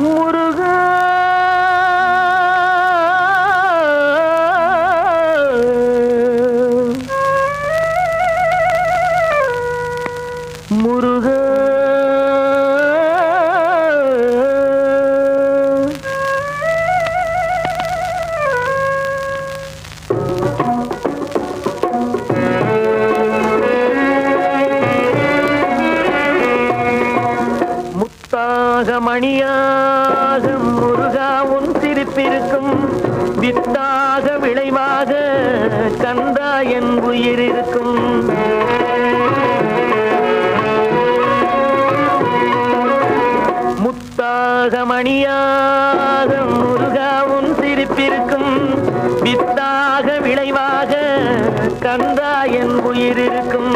முருகா. முருகா. மணியாக முருகா உன் சிரிப்பிருக்கும் வித்தாக விளைவாக கந்தா என் உயிர் இருக்கும் முத்தாக மணியாக முருகா உன் சிரிப்பிருக்கும் வித்தாக விளைவாக கந்தா என் உயிர் இருக்கும்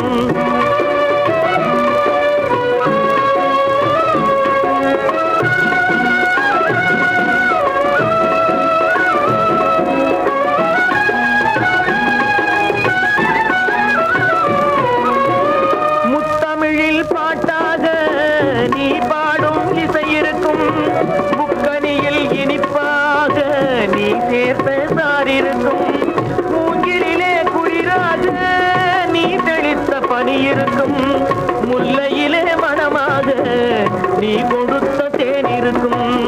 நீ கொடுத்த தேன் இருக்கும்.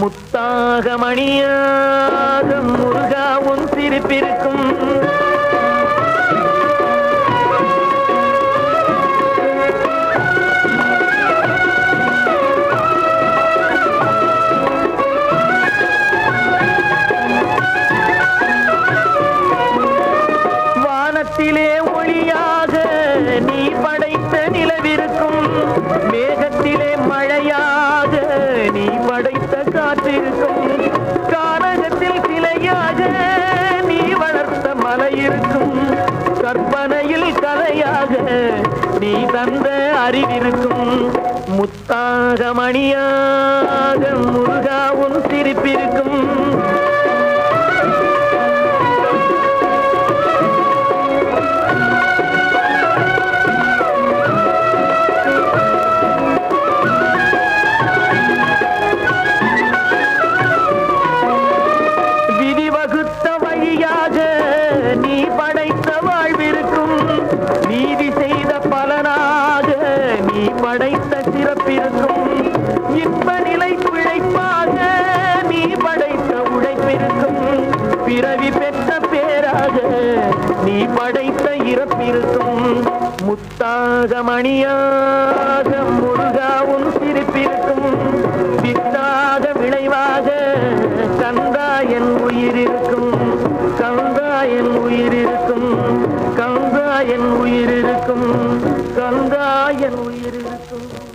முத்தாக மணியாக முருகா உன் சிரிப்பிருக்கும். வானத்திலே ஒளியாக நீ படைத்த நிலவிருக்கும். மேகத்திலே மழை இருக்கும் காரகத்தில் சிலையாக நீ வளர்த்த மலை இருக்கும் கற்பனையில் கலையாக நீ தந்த அறிவிருக்கும். முத்தாக மணியாக முருகா உன் சிரிப்பிருக்கும். சிறப்பிருக்கும் இன்ப நிலை பிழைப்பாக நீ படைத்த உழைப்பிருக்கும் பிறவி பெற்ற பேராக நீ படைத்த இறப்பிருக்கும். முத்தாக மணியாக முருகாவும் சிரிப்பிருக்கும். வித்தாக விளைவாக கந்தா என் உயிர் இருக்கும் கந்தா என் உயிர் இருக்கும் கந்தா என் உயிர் இருக்கும் கந்தா என் உயிர் இருக்கும்